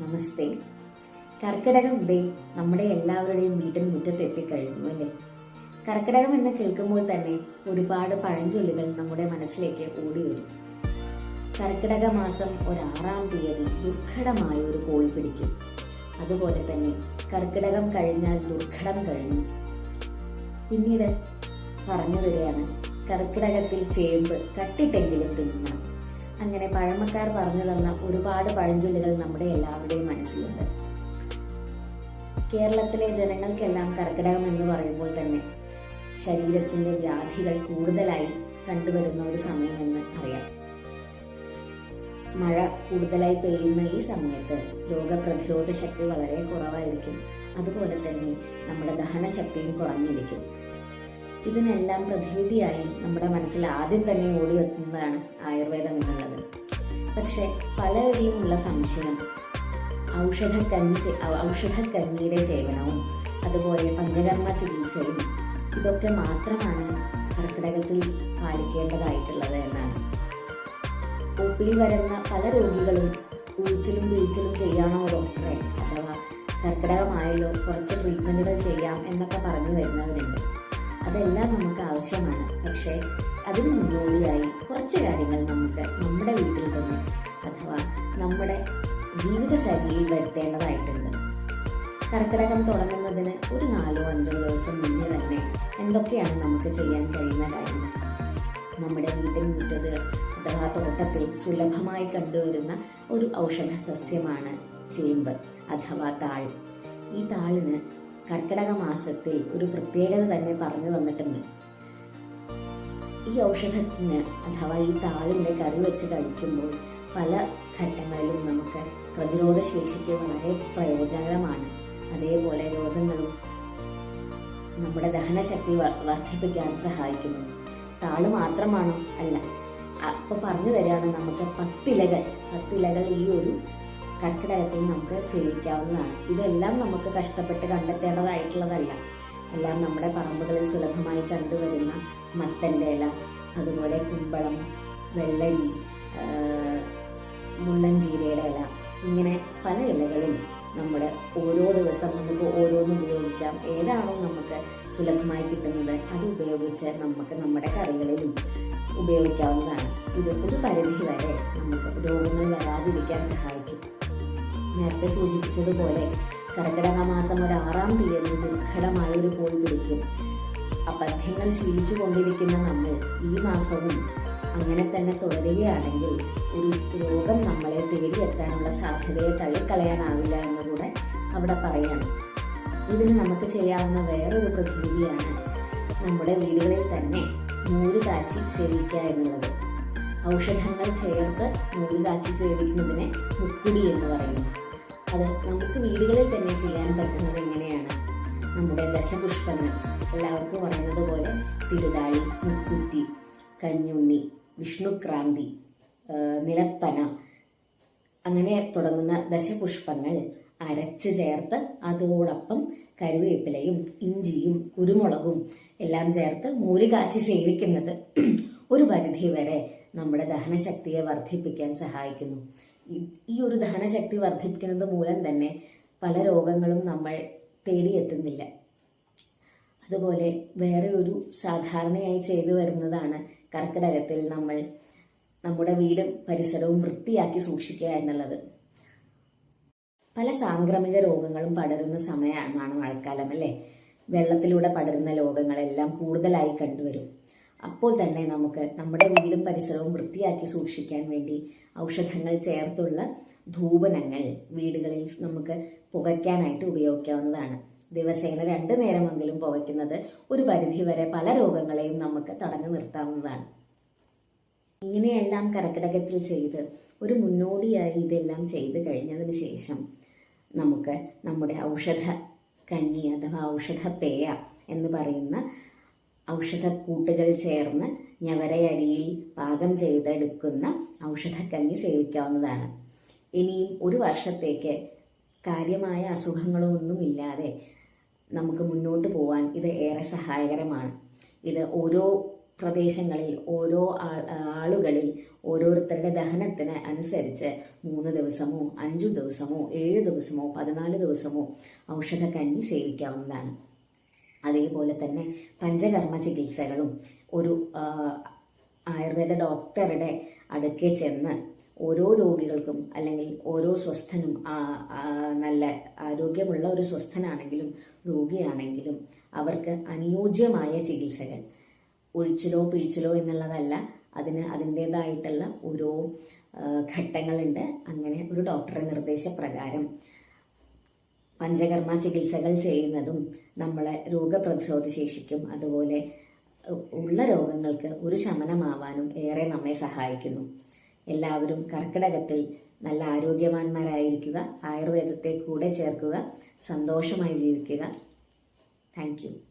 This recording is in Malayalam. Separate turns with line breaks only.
നമസ്തേ. കർക്കിടകം ഡേ നമ്മുടെ എല്ലാവരുടെയും വീട്ടിൽ മുറ്റത്ത് എത്തിക്കഴിഞ്ഞു അല്ലേ? കർക്കിടകം എന്ന് കേൾക്കുമ്പോൾ തന്നെ ഒരുപാട് പഴഞ്ചൊല്ലുകൾ നമ്മുടെ മനസ്സിലേക്ക് ഓടി വരും. കർക്കിടക മാസം ഒരാറാം തീയതി ദുർഘടമായ ഒരു കോഴി പിടിക്കും. അതുപോലെ തന്നെ കർക്കിടകം കഴിഞ്ഞാൽ ദുർഘടം കഴിഞ്ഞു. പിന്നീട് പറഞ്ഞു തരികയാണ് കർക്കിടകത്തിൽ ചേമ്പ് കട്ടിട്ടെങ്കിലും തിന്നണം. അങ്ങനെ പഴമക്കാർ പറഞ്ഞു തന്ന ഒരുപാട് പഴഞ്ചൊല്ലുകൾ നമ്മുടെ എല്ലാവരുടെയും മനസ്സിലുണ്ട്. കേരളത്തിലെ ജനങ്ങൾക്കെല്ലാം കർക്കിടകം എന്ന് പറയുമ്പോൾ തന്നെ ശരീരത്തിന്റെ വ്യാധികൾ കൂടുതലായി കണ്ടുവരുന്ന ഒരു സമയമെന്ന് അറിയാം. മഴ കൂടുതലായി പെയ്യുന്ന ഈ സമയത്ത് രോഗപ്രതിരോധ ശക്തി വളരെ കുറവായിരിക്കും. അതുപോലെ തന്നെ നമ്മുടെ ദഹനശക്തിയും കുറഞ്ഞിരിക്കും. ഇതിനെല്ലാം പ്രതിവിധിയായി നമ്മുടെ മനസ്സിൽ ആദ്യം തന്നെ ഓടി വെക്കുന്നതാണ് ആയുർവേദം എന്നുള്ളത്. പക്ഷെ പലരിലുമുള്ള സംശയം ഔഷധക്കഞ്ഞി ഔഷധക്കഞ്ഞിയുടെ സേവനവും അതുപോലെ പഞ്ചകർമ്മ ചികിത്സയും ഇതൊക്കെ മാത്രമാണ് കർക്കിടകത്തിൽ പാലിക്കേണ്ടതായിട്ടുള്ളത് എന്നാണ്. ഒപ്പിയിൽ വരുന്ന പല രോഗികളും ഉഴിച്ചിലും വീഴ്ചിലും ചെയ്യാണോ ഡോക്ടറെ? അഥവാ കർക്കിടകമായല്ലോ കുറച്ച് ട്രീറ്റ്മെന്റുകൾ ചെയ്യാം എന്നൊക്കെ പറഞ്ഞു വരുന്നവരുണ്ട്. അതെല്ലാം നമുക്ക് ആവശ്യമാണ്. പക്ഷേ അതിന് മുന്നോടിയായി കുറച്ച് കാര്യങ്ങൾ നമുക്ക് നമ്മുടെ വീട്ടിൽ തന്നെ അഥവാ നമ്മുടെ ജീവിതശൈലിയിൽ വരുത്തേണ്ടതായിട്ടുണ്ട്. കർക്കിടകം തുടങ്ങുന്നതിന് ഒരു നാലോ അഞ്ചോ ദിവസം മുന്നേ തന്നെ എന്തൊക്കെയാണ് നമുക്ക് ചെയ്യാൻ കഴിയുന്ന കാര്യങ്ങൾ നമ്മുടെ വീട്ടിൽ മുറ്റത് അഥവാ തോട്ടത്തിൽ സുലഭമായി കണ്ടുവരുന്ന ഒരു ഔഷധ സസ്യമാണ് ചേമ്പ് അഥവാ താഴ്. ഈ താളിന് കർക്കിടക മാസത്തിൽ ഒരു പ്രത്യേകത തന്നെ പറഞ്ഞു തന്നിട്ടുണ്ട് ഈ ഔഷധത്തിന് അഥവാ ഈ താളിന്റെ കറി വെച്ച് കഴിക്കുമ്പോൾ പല ഘട്ടങ്ങളിലും നമുക്ക് പ്രതിരോധ ശേഷിക്ക് വളരെ പ്രയോജനകരമാണ്. അതേപോലെ രോഗങ്ങളും നമ്മുടെ ദഹനശക്തി വർദ്ധിപ്പിക്കാൻ സഹായിക്കുന്നു. താൾ മാത്രമാണോ? അല്ല. അപ്പൊ പറഞ്ഞു തരാണ് നമുക്ക് പത്തിലകൾ. പത്തിലകൾ ഈ ഒരു കർക്കിടകത്തിൽ നമുക്ക് സേവിക്കാവുന്നതാണ്. ഇതെല്ലാം നമുക്ക് കഷ്ടപ്പെട്ട് കണ്ടെത്തേണ്ടതായിട്ടുള്ളതല്ല. എല്ലാം നമ്മുടെ പറമ്പുകളിൽ സുലഭമായി കണ്ടുവരുന്ന മത്തന്റെ ഇല അതുപോലെ കുമ്പളം വെള്ളരി മുള്ളൻചീരയുടെ ഇല ഇങ്ങനെ പല ഇലകളും നമ്മുടെ ഓരോ ദിവസം നമുക്ക് ഓരോന്ന് ഉപയോഗിക്കാം. ഏതാണോ നമുക്ക് സുലഭമായി കിട്ടുന്നത് അത് ഉപയോഗിച്ച് നമുക്ക് നമ്മുടെ കറികളിലും ഉപയോഗിക്കാവുന്നതാണ്. ഇത് ഒരു പരിധി വരെ നമുക്ക് രോഗങ്ങൾ വരാതിരിക്കാൻ സഹായിക്കും. നേരത്തെ സൂചിപ്പിച്ചതുപോലെ കർക്കിടക മാസം ഒരു ആറാം തീയതി ദുർഘടമായ ഒരു കോൾ പിടിക്കും. അബദ്ധങ്ങൾ ശീലിച്ചു കൊണ്ടിരിക്കുന്ന നമ്മൾ ഈ മാസവും അങ്ങനെ തന്നെ തുടരുകയാണെങ്കിൽ ഒരു രോഗം നമ്മളെ തേടിയെത്താനുള്ള സാധ്യതയെ തള്ളിക്കളയാനാവില്ല എന്ന് കൂടെ അവിടെ പറയണം. ഇതിന് നമുക്ക് ചെയ്യാവുന്ന വേറൊരു പ്രതിവിധിയാണ് നമ്മുടെ വീടുകളിൽ തന്നെ നൂൽ കാച്ചി സേവിക്കുക എന്നുള്ളത്. ഔഷധങ്ങൾ ചേർത്ത് കാച്ചി സേവിക്കുന്നതിനെ മുക്കുടി എന്ന് പറയുന്നു. അത് നമുക്ക് വീടുകളിൽ തന്നെ ചെയ്യാൻ പറ്റുന്നത് എങ്ങനെയാണ്? നമ്മുടെ ദശപുഷ്പങ്ങൾ. എല്ലാവർക്കും പറയുന്നത് പോലെ തിരുതാളി മുക്കുറ്റി കഞ്ഞുണ്ണി വിഷ്ണുക്രാന്തി നിലപ്പന അങ്ങനെ തുടങ്ങുന്ന ദശപുഷ്പങ്ങൾ അരച്ച് ചേർത്ത് അതോടൊപ്പം കരുവേപ്പിലയും ഇഞ്ചിയും കുരുമുളകും എല്ലാം ചേർത്ത് മൂര് കാച്ചി സേവിക്കുന്നത് ഒരു പരിധി വരെ നമ്മുടെ ദഹനശക്തിയെ വർദ്ധിപ്പിക്കാൻ സഹായിക്കുന്നു. ഈ- ഒരു ദഹനശക്തി വർദ്ധിപ്പിക്കുന്നത് മൂലം തന്നെ പല രോഗങ്ങളും നമ്മൾ തേടിയെത്തുന്നില്ല. അതുപോലെ വേറെ ഒരു സാധാരണയായി ചെയ്തു വരുന്നതാണ് കർക്കിടകത്തിൽ നമ്മൾ നമ്മുടെ വീടും പരിസരവും വൃത്തിയാക്കി സൂക്ഷിക്കുക എന്നുള്ളത്. പല സാംക്രമിക രോഗങ്ങളും പടരുന്ന സമയമാണ് മഴക്കാലം അല്ലേ? വെള്ളത്തിലൂടെ പടരുന്ന രോഗങ്ങളെല്ലാം കൂടുതലായി കണ്ടുവരും. അപ്പോൾ തന്നെ നമുക്ക് നമ്മുടെ വീടും പരിസരവും വൃത്തിയാക്കി സൂക്ഷിക്കാൻ വേണ്ടി ഔഷധങ്ങൾ ചേർത്തുള്ള ധൂപനങ്ങൾ വീടുകളിൽ നമുക്ക് പുകയ്ക്കാനായിട്ട് ഉപയോഗിക്കാവുന്നതാണ്. ദിവസേന രണ്ട് നേരമെങ്കിലും പുകയ്ക്കുന്നത് ഒരു പരിധി വരെ പല രോഗങ്ങളെയും നമുക്ക് തടഞ്ഞു നിർത്താവുന്നതാണ്. ഇങ്ങനെയെല്ലാം കർക്കിടകത്തിൽ ചെയ്ത് ഒരു മുന്നോടിയായി ഇതെല്ലാം ചെയ്ത് കഴിഞ്ഞതിന് ശേഷം നമുക്ക് നമ്മുടെ ഔഷധ കഞ്ഞി അഥവാ ഔഷധ പേയ എന്ന് പറയുന്ന ഔഷധക്കൂട്ടുകൾ ചേർന്ന് ഞവരയരിയിൽ പാകം ചെയ്തെടുക്കുന്ന ഔഷധക്കഞ്ഞി സേവിക്കാവുന്നതാണ്. ഇനിയും ഒരു വർഷത്തേക്ക് കാര്യമായ അസുഖങ്ങളൊന്നുമില്ലാതെ നമുക്ക് മുന്നോട്ട് പോകാൻ ഇത് ഏറെ സഹായകരമാണ്. ഇത് ഓരോ പ്രദേശങ്ങളിൽ ഓരോ ആളുകളിൽ ഓരോരുത്തരുടെ ദഹനത്തിന് അനുസരിച്ച് മൂന്ന് ദിവസമോ അഞ്ചു ദിവസമോ ഏഴ് ദിവസമോ പതിനാല് ദിവസമോ ഔഷധക്കഞ്ഞി സേവിക്കാവുന്നതാണ്. അതേപോലെ തന്നെ പഞ്ചകർമ്മ ചികിത്സകളും ഒരു ആയുർവേദ ഡോക്ടറുടെ അടുക്കെ ചെന്ന് ഓരോ രോഗികൾക്കും അല്ലെങ്കിൽ ഓരോ സ്വസ്ഥനും നല്ല ആരോഗ്യമുള്ള ഒരു സ്വസ്ഥനാണെങ്കിലും രോഗിയാണെങ്കിലും അവർക്ക് അനുയോജ്യമായ ചികിത്സകൾ. ഒഴിച്ചിലോ പിഴിച്ചിലോ എന്നുള്ളതല്ല അതിന് അതിന്റേതായിട്ടുള്ള ഓരോ ഘട്ടങ്ങളുണ്ട്. അങ്ങനെ ഒരു ഡോക്ടറുടെ നിർദ്ദേശപ്രകാരം പഞ്ചകർമ്മ ചികിത്സകൾ ചെയ്യുന്നതും നമ്മളെ രോഗപ്രതിരോധ ശേഷിക്കും. അതുപോലെ ഉള്ള രോഗങ്ങൾക്ക് ഒരു ശമനമാവാനും ഏറെ നമ്മെ സഹായിക്കുന്നു. എല്ലാവരും കർക്കിടകത്തിൽ നല്ല ആരോഗ്യവാന്മാരായിരിക്കുക ആയുർവേദത്തെ കൂടെ ചേർക്കുക സന്തോഷമായി ജീവിക്കുക. താങ്ക്